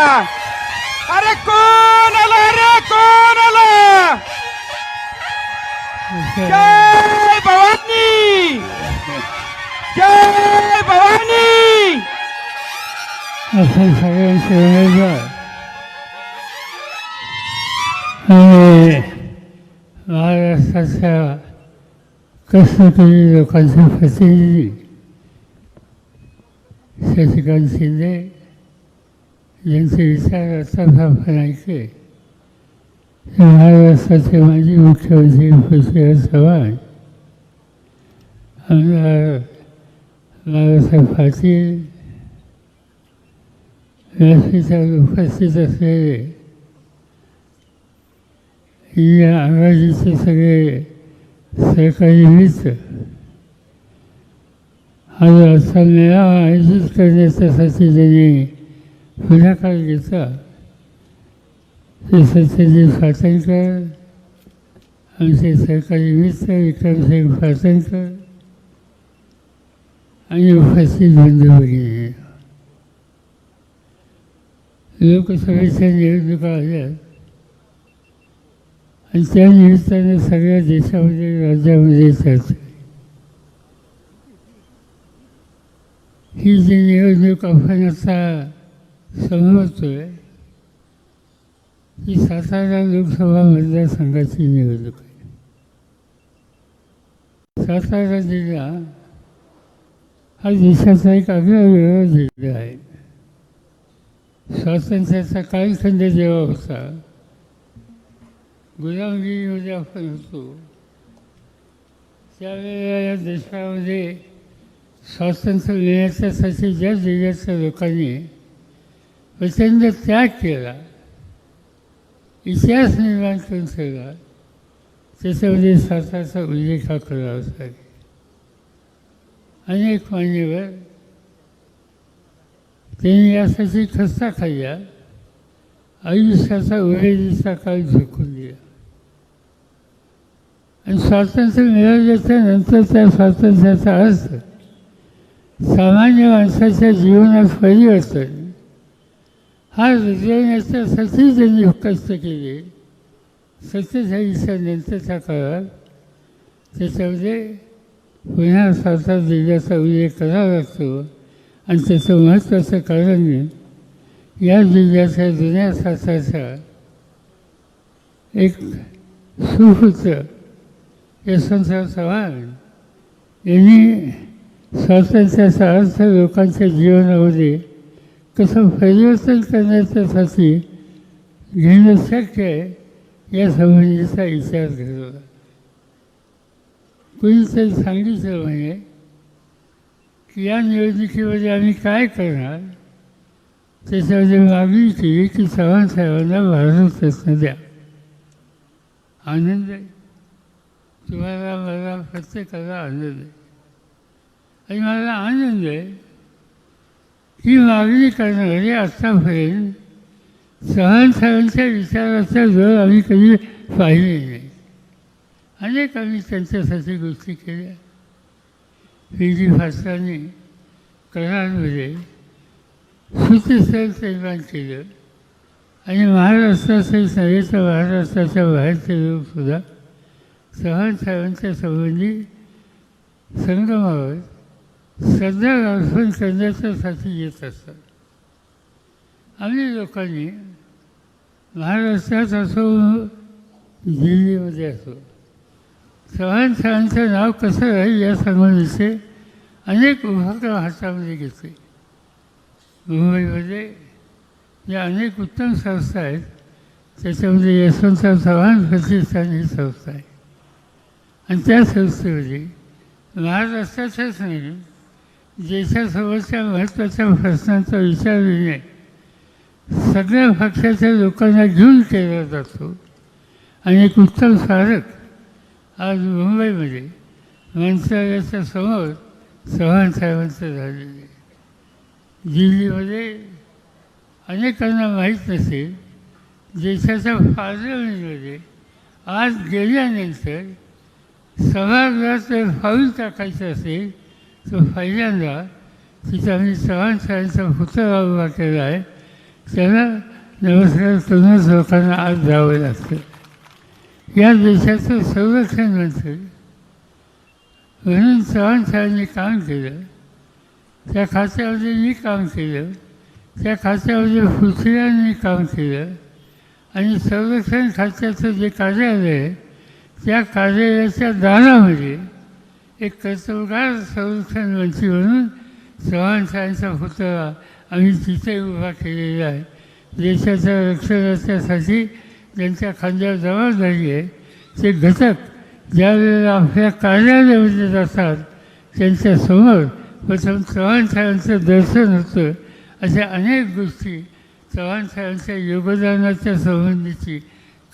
अरे कोण आला रे कोण आला जय भवानी जय भवानी असं सगळ्यांचे उमेदवार आणि महाराष्ट्राच्या कष्टकरी लोकांचे प्रतिनिधी शशिकांत शिंदे यांचे विचार असतात आपण महाराष्ट्राचे माजी मुख्यमंत्री पृथ्वीराज चव्हाण आमदार बाळासाहेब पाटील व्यासपीठावर उपस्थित असलेले या सगळे सरकारी मित्र हा असा मेळावा आयोजित करण्याच्यासाठी त्यांनी पुढाकार घेतला ते सत्यजित स्वातंत्र्य आमचे सरकारी मित्र विक्रमसिंग स्वातंत्र्य आणि उपस्थित बंधू लोकसभेच्या निवडणुका आल्या. आणि त्या निमित्ताने सगळ्या देशामध्ये राज्यामध्ये चर्चा. ही जी निवडणूक आपण आता समजतोय. ही सातारा लोकसभा मतदारसंघाची निवडणूक आहे. सातारा जिल्हा हा देशाचा एक आगळा जिल्हा आहे. स्वातंत्र्याचा कालखंड जेव्हा होता गुलामगिरीमध्ये आपण होतो त्यावेळेला या देशामध्ये स्वातंत्र्य मिळण्याच्यासाठी ज्या जिल्ह्याच्या लोकांनी प्रचंड त्याग केला. इतिहास निर्माण करून त्याच्यामध्ये स्वतःचा उल्लेख हा करावा लागेल अनेक मान्यवर त्यांनी यासाठी खस्ता खाल्ल्या आयुष्याचा उमेदीचा काळ झुकून दिला आणि स्वातंत्र्य मिळवल्याच्या नंतर त्या स्वातंत्र्याचा अर्थ सामान्य माणसाच्या जीवनात परिवर्तन. हा रुजवण्याच्यासाठी त्यांनी कष्ट केले सत्तेचाळीसच्या नंतरच्या काळात त्याच्यामध्ये पुन्हा सातारा जिल्ह्याचा उल्लेख करावा लागतो आणि त्याचं महत्त्वाचं कारण या जिल्ह्याच्या जुन्या सातारच्या एक सुपुत्र यशवंतराव चव्हाण यांनी स्वातंत्र्याचा अर्थ लोकांच्या जीवनामध्ये तसं परिवर्तन करण्याच्यासाठी घेणं शक्य आहे या संबंधीचा विचार घडवला कुणीतरी सांगितलं म्हणजे की या निवडणुकीमध्ये आम्ही काय करणार? त्याच्यामध्ये मागणी केली की चव्हाण साहेबांना भारत रत्न द्या. आनंद आहे. तुम्हाला मला प्रत्येकाला आनंद आहे. आणि मला आनंद आहे ही मागणी करणारे आत्तापर्यंत चव्हाण विचाराचा जर आम्ही कधी पाहिले नाही. अनेक आम्ही त्यांच्यासाठी गोष्टी केल्या. हिंदी भाषाने फास्टांनी करारमध्ये निर्माण केलं. आणि महाराष्ट्राचे नव्हे तर महाराष्ट्राच्या बाहेरचे लोकसुद्धा चव्हाण साहेबांच्या संबंधी संगमावर श्रद्धा अर्पण करण्याच्यासाठी येत असतात. आम्ही लोकांनी महाराष्ट्रात असो दिल्लीमध्ये असो चव्हाण सरांचं नाव कसं राहील या संबंधीचे अनेक उपक्रम हातामध्ये घेतले. मुंबईमध्ये या अनेक उत्तम संस्था आहेत. त्याच्यामध्ये यशवंतराव चव्हाण प्रतिष्ठान ही संस्था आहे. आणि त्या संस्थेमध्ये महाराष्ट्राच्याच नाही देशासोबतच्या महत्त्वाच्या प्रश्नांचा विचार येणे सगळ्या पक्षाच्या लोकांना घेऊन केला जातो. आणि एक उत्तम स्मारक आज मुंबईमध्ये मंत्रालयाच्या समोर चव्हाण साहेबांचं झालेलं आहे. दिल्लीमध्ये अनेकांना माहीत नसेल देशाच्या पार्लमेंटमध्ये आज गेल्यानंतर सभागृहात जर फाऊल टाकायचं असेल तो पहिल्यांदा तिथं आम्ही चव्हाण साहेबांचा पुतळा उभा केला आहे. त्याला नमस्कार करूनच लोकांना आज जावं लागतं. या देशाचं संरक्षण मंत्री म्हणून चव्हाण साहेबांनी काम केलं. त्या खात्यामध्ये मी काम केलं. त्या खात्यामध्ये पृथ्वीराजांनी काम केलं. आणि संरक्षण खात्याचं जे कार्यालय आहे त्या कार्यालयाच्या दानामध्ये एक कर्तव्यगार संरक्षण मंत्री म्हणून चव्हाण साहेबांचा पुतळा आम्ही तिथे उभा केलेला आहे. देशाच्या रक्षणाच्यासाठी त्यांच्या खांद्यावर जबाबदारी आहे. ते घटक ज्या वेळेला आपल्या कार्यालयामध्ये जातात त्यांच्यासमोर प्रथम चव्हाण साहेबांचं दर्शन होतं. अशा अनेक गोष्टी चव्हाण साहेबांच्या योगदानाच्या संबंधीची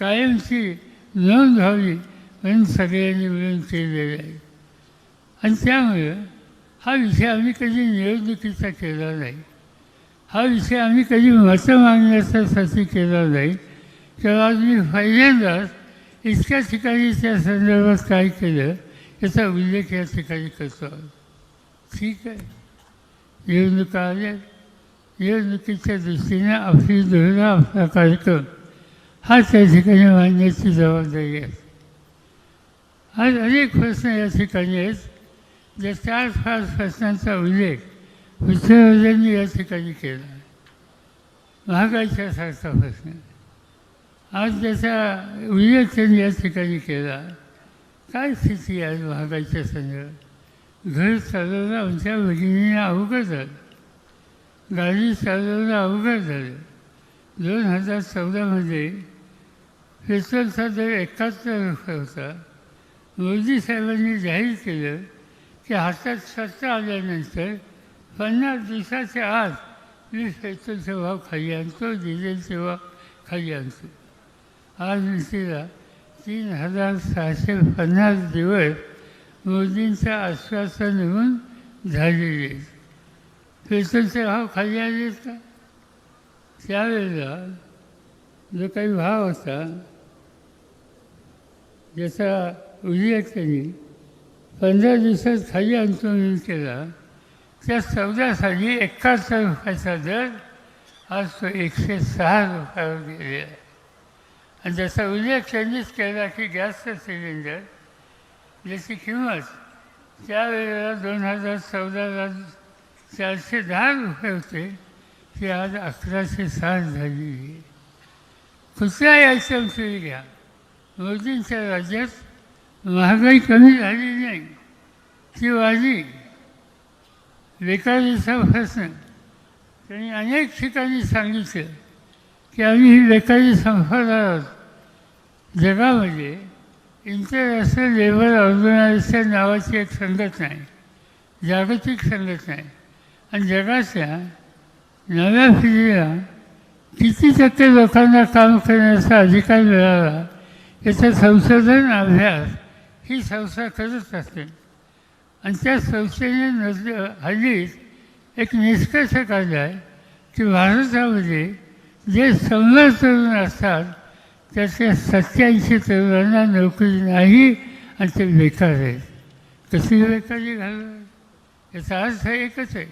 कायमची नोंद व्हावी म्हणून सगळ्यांनी मिळून केलेले आहे. आणि त्यामुळं हा विषय आम्ही कधी निवडणुकीचा केला नाही. हा विषय आम्ही कधी मतं मागण्यासाठी केला नाही. तेव्हा आज मी पहिल्यांदाच इतक्या ठिकाणी त्या संदर्भात काय केलं याचा उल्लेख या ठिकाणी करतो ठीक आहे. निवडणुका आल्या. निवडणुकीच्या दृष्टीने आपली धोरणं आपला कार्यक्रम हा त्या ठिकाणी मांडण्याची जबाबदारी आहे. आज अनेक प्रश्न या ठिकाणी आहेत. जे चार फास प्रश्नांचा उल्लेख विश्वविद्यांनी या ठिकाणी केला. आहे महागाईच्या सारखा प्रश्न. आज ज्याचा उल्लेख त्यांनी या ठिकाणी केला काय स्थिती आहे महागाईच्या संदर्भात घर चालवणं आमच्या भगिनीने अवघड झालं. गाडी चालवणं अवघड झालं. दोन हजार चौदामध्ये पेट्रोलचा दर एकाहत्तर रुपये होता. मोदी साहेबांनी जाहीर केलं की हातात सत्ता आल्यानंतर पन्नास दिवसाच्या आत मी पेट्रोलचे भाव खाली आणतो दिलेल तेव्हा खाली आणतो. आज निश्चिता तीन हजार सहाशे पन्नास दिवस मोदींचं आश्वासन होऊन झालेले आहेत. भाव खाली आले का? त्यावेळेला जो काही भाव होता ज्याचा उल्लेख त्यांनी पंधरा दिवसात खाली आणतो म्हणून केला. त्या चौदासाठी एकाहत्तर रुपयाचा दर आज तो एकशे सहा रुपयावर गेलेला आहे. आणि त्याचा उल्लेख त्यांनीच केला की गॅसचं सिलेंडर ज्याची किंमत त्यावेळेला दोन हजार चौदाला चारशे दहा रुपये होते ती आज अकराशे साठ झालेली आहे कुठल्याही आयटम तुम्ही घ्या? मोदींच्या राज्यात महागाई कमी झाली नाही. ती वाढली बेकारीचा प्रश्न त्यांनी अनेक ठिकाणी सांगितलं की आम्ही ही बेकारी संपवणार आहोत जगामध्ये इंटरनॅशनल लेबर ऑर्गनायझेशन नावाची एक संघटना आहे. जागतिक संघटना आहे. आणि जगाच्या नव्या पिढीला किती टक्के लोकांना काम करण्याचा अधिकार मिळाला याचा संशोधन अभ्यास ही संस्था करत असते. आणि त्या संस्थेने नज हल्लीच एक निष्कर्ष काढला आहे की भारतामध्ये जे शंभर तरुण असतात त्याच्या सत्याऐंशी तरुणांना नोकरी नाही आणि ते बेकार आहेत. कशी बेकारी घालणार याचा अर्थ एकच आहे.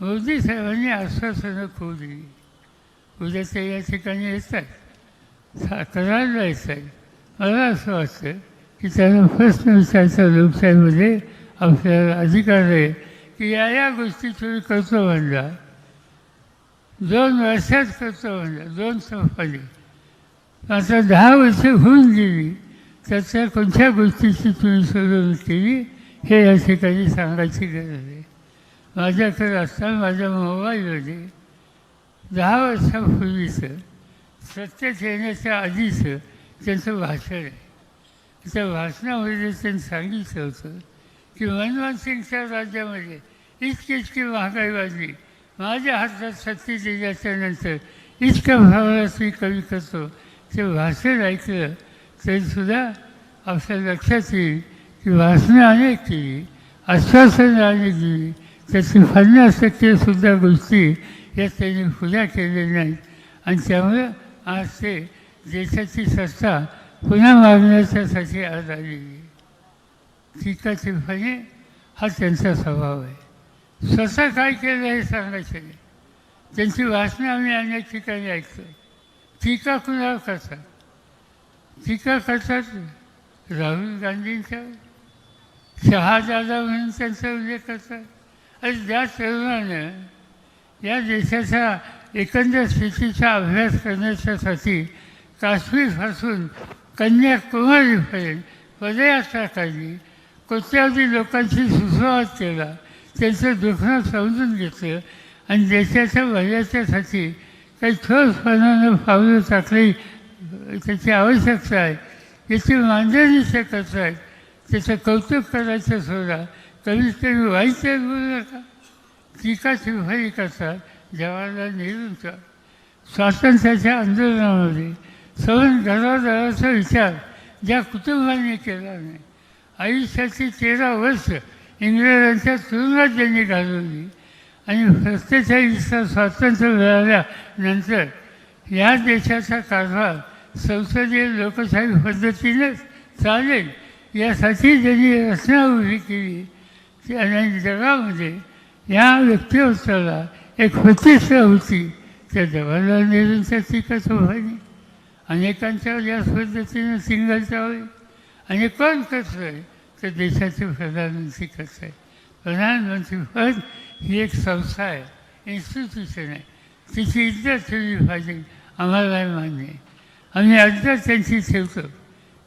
मोदी साहेबांनी आश्वासनं खूप दिली. उद्या ते या ठिकाणी येत आहेत करायला येत आहेत मला असं वाटतं की त्यांना प्रश्न विचारायचा लोकशाहीमध्ये आपल्याला अधिकार आहे की या या गोष्टी तुम्ही करतो म्हणला दोन वर्षात करतो म्हणला दोन संपादी आता दहा वर्ष होऊन गेली त्याच्या कोणत्या गोष्टीची तुम्ही सोडवणूक केली हे या ठिकाणी सांगायची गरज आहे. माझ्याकडे असताना माझ्या मोबाईलमध्ये दहा वर्षापूर्वीचं सत्तेत येण्याच्या आधीचं त्यांचं भाषण आहे. त्या भाषणामध्ये त्यांनी सांगितलं होतं की मनमोहन सिंगच्या राज्यामध्ये इतकी इतकी महागाई वाढली. माझ्या हातात सत्तेत येण्याच्यानंतर इतक्या भावाला मी कमी करतो. ते भाषण ऐकलं तरीसुद्धा आपल्या लक्षात येईल की भाषणं अनेक केली आश्वासनं अनेक दिली त्याची पन्नास टक्केसुद्धा गोष्टी या त्यांनी पुऱ्या केलेल्या नाहीत. आणि त्यामुळं आज ते देशाची सत्ता पुन्हा मागण्याच्यासाठी आज आलेली आहे टीकाचिरपणे हा त्यांचा स्वभाव आहे. स्वतः काय केलं हे सांगायचं नाही. त्यांची भाषणं आम्ही अनेक ठिकाणी ऐकतो टीका कुणावर करतात? टीका करतात राहुल गांधींच्यावर शहाजादा म्हणून त्यांचा उल्लेख करतात? आणि ज्या तरुणानं या देशाच्या एकंदर स्थितीचा अभ्यास करण्याच्यासाठी काश्मीरपासून कन्याकुमारीपर्यंत पदयात्रा काढली कोट्यावधी लोकांशी सुसंवाद केला. त्यांचं दुखणं समजून घेतलं. आणि देशाच्या भल्याच्यासाठी काही ठोसपणानं पावलं टाकली त्याची आवश्यकता आहे. याची मांडणी ते करत आहेत त्याचं कौतुक करायचं सोडा कमीत कमी वाईट बोलू नका. टीका शिफारी करतात जवाहरलाल नेहरूंचा स्वातंत्र्याच्या आंदोलनामध्ये सवन घरादाराचा विचार. ज्या कुटुंबाने केला नाही आयुष्याची तेरा वर्ष इंग्रजांच्या तुरुंगात त्यांनी घालवली आणि सत्तेचाळीसचं स्वातंत्र्य मिळाल्यानंतर या देशाचा कारभार संसदीय लोकशाही पद्धतीनेच चालेल यासाठी त्यांनी रचना उभी केली. आणि जगामध्ये या व्यक्तिमत्वाला एक प्रतिष्ठा होती त्या जवाहरलाल नेहरूंच्या टीका चौहानी अनेकांच्या याच पद्धतीनं सिंगल चावले आणि कोण कसं आहे तर देशाचे प्रधानमंत्री कसं आहे? प्रधानमंत्री पद ही एक संस्था आहे. इन्स्टिट्यूशन आहे. तिची इज्जत ठेवली पाहिजे आम्हाला मान्य आहे. आम्ही अद्याप त्यांची ठेवतो.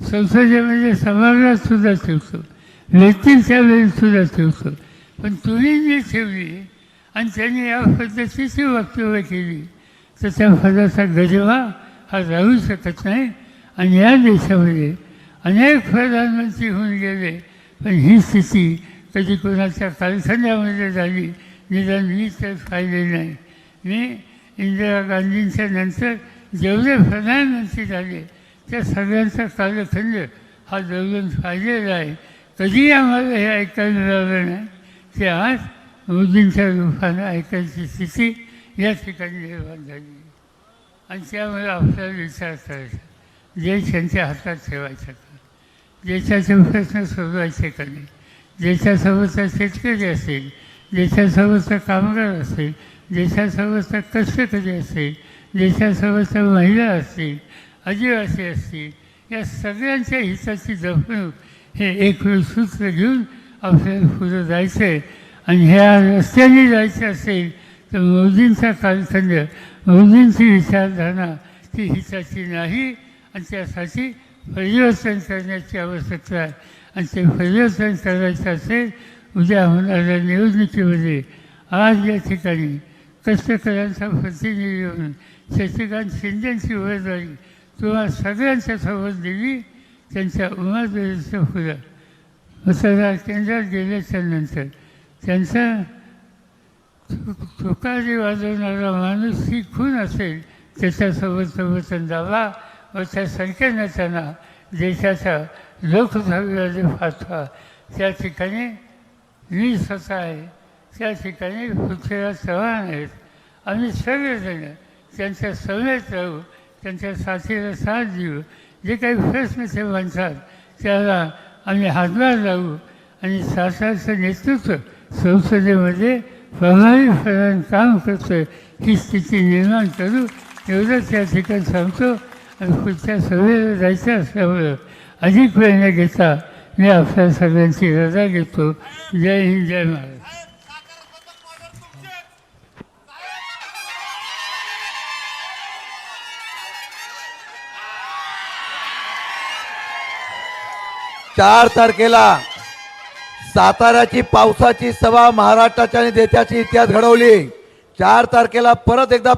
संसदेमध्ये म्हणजे सभागृहात सुद्धा ठेवतो. व्यक्तींच्या वेळीसुद्धा ठेवतो. पण तुम्ही जी ठेवली आणि त्यांनी या पद्धतीची वक्तव्य केली तर त्या पदाचा गजवा हा राहू शकत नाही आणि या देशामध्ये अनेक प्रधानमंत्री होऊन गेले पण ही स्थिती कधी कोणाच्या कालखंडामध्ये झाली निदान मी तर पाहिले नाही. मी इंदिरा गांधींच्या नंतर जेवढे प्रधानमंत्री झाले त्या सगळ्यांचा कालखंड हा जवळून पाहिलेला आहे. कधी आम्हाला हे ऐकायला मिळालं नाही ते आज मोदींच्या रूपानं ऐकायची स्थिती या ठिकाणी निर्माण झाली. आणि त्यामुळे आपल्याला विचार करायचा देश त्यांच्या हातात ठेवायचा का देशाचे प्रश्न सोडवायचे का नाही देशासोबतचा शेतकरी असेल देशासोबतचा कामगार असेल देशासोबतचा कष्टकरी असेल देशासोबतच्या महिला असतील आदिवासी असतील या सगळ्यांच्या हिताची जपणूक हे एक सूत्र घेऊन आपल्याला पुढं जायचं आहे आणि ह्या रस्त्याने जायचं असेल तर मोदींचा कालखंड मोदींची विचारधारणा ती हिताची नाही आणि त्यासाठी परिवर्तन करण्याची आवश्यकता आहे आणि ते परिवर्तन करायचं असेल उद्या होणाऱ्या निवडणुकीमध्ये आज या ठिकाणी कष्टकऱ्यांचा प्रतिनिधी म्हणून शशिकांत शिंदेची उमेदवारी किंवा सगळ्यांच्या सोबत दिली त्यांच्या उमेदवारीचं फुलं मतदार केंद्रात गेल्याच्यानंतर त्यांचा तुकारी वाजवणारा माणूस ही खून असेल त्याच्यासोबत समर्थन दावा व त्या संख्येनं त्यांना देशाचा लोकसभेवादी पाठवा त्या ठिकाणी मी स्वतः आहे. त्या ठिकाणी पृथ्वीराज चव्हाण आहेत. आम्ही सगळेजण त्यांच्या समेत राहू त्यांच्या साथीला साथ देऊ. जे काही प्रश्न ते म्हणतात त्याला आम्ही हातभार लावू आणि शासनाचं नेतृत्व संसदेमध्ये प्रभावीपणाने काम करतो ही स्थिती निर्माण करू एवढंच या ठिकाणी सांगतो आणि पुढच्या सभेला जायचं असल्यामुळं अधिक वेळ न घेता मी आपल्या सगळ्यांची रजा घेतो जय हिंद जय महाराज चार तारखेला साताऱ्याची पावसाची सभा महाराष्ट्राच्या आणि देशाची इतिहास घडवली. चार तारखेला परत एकदा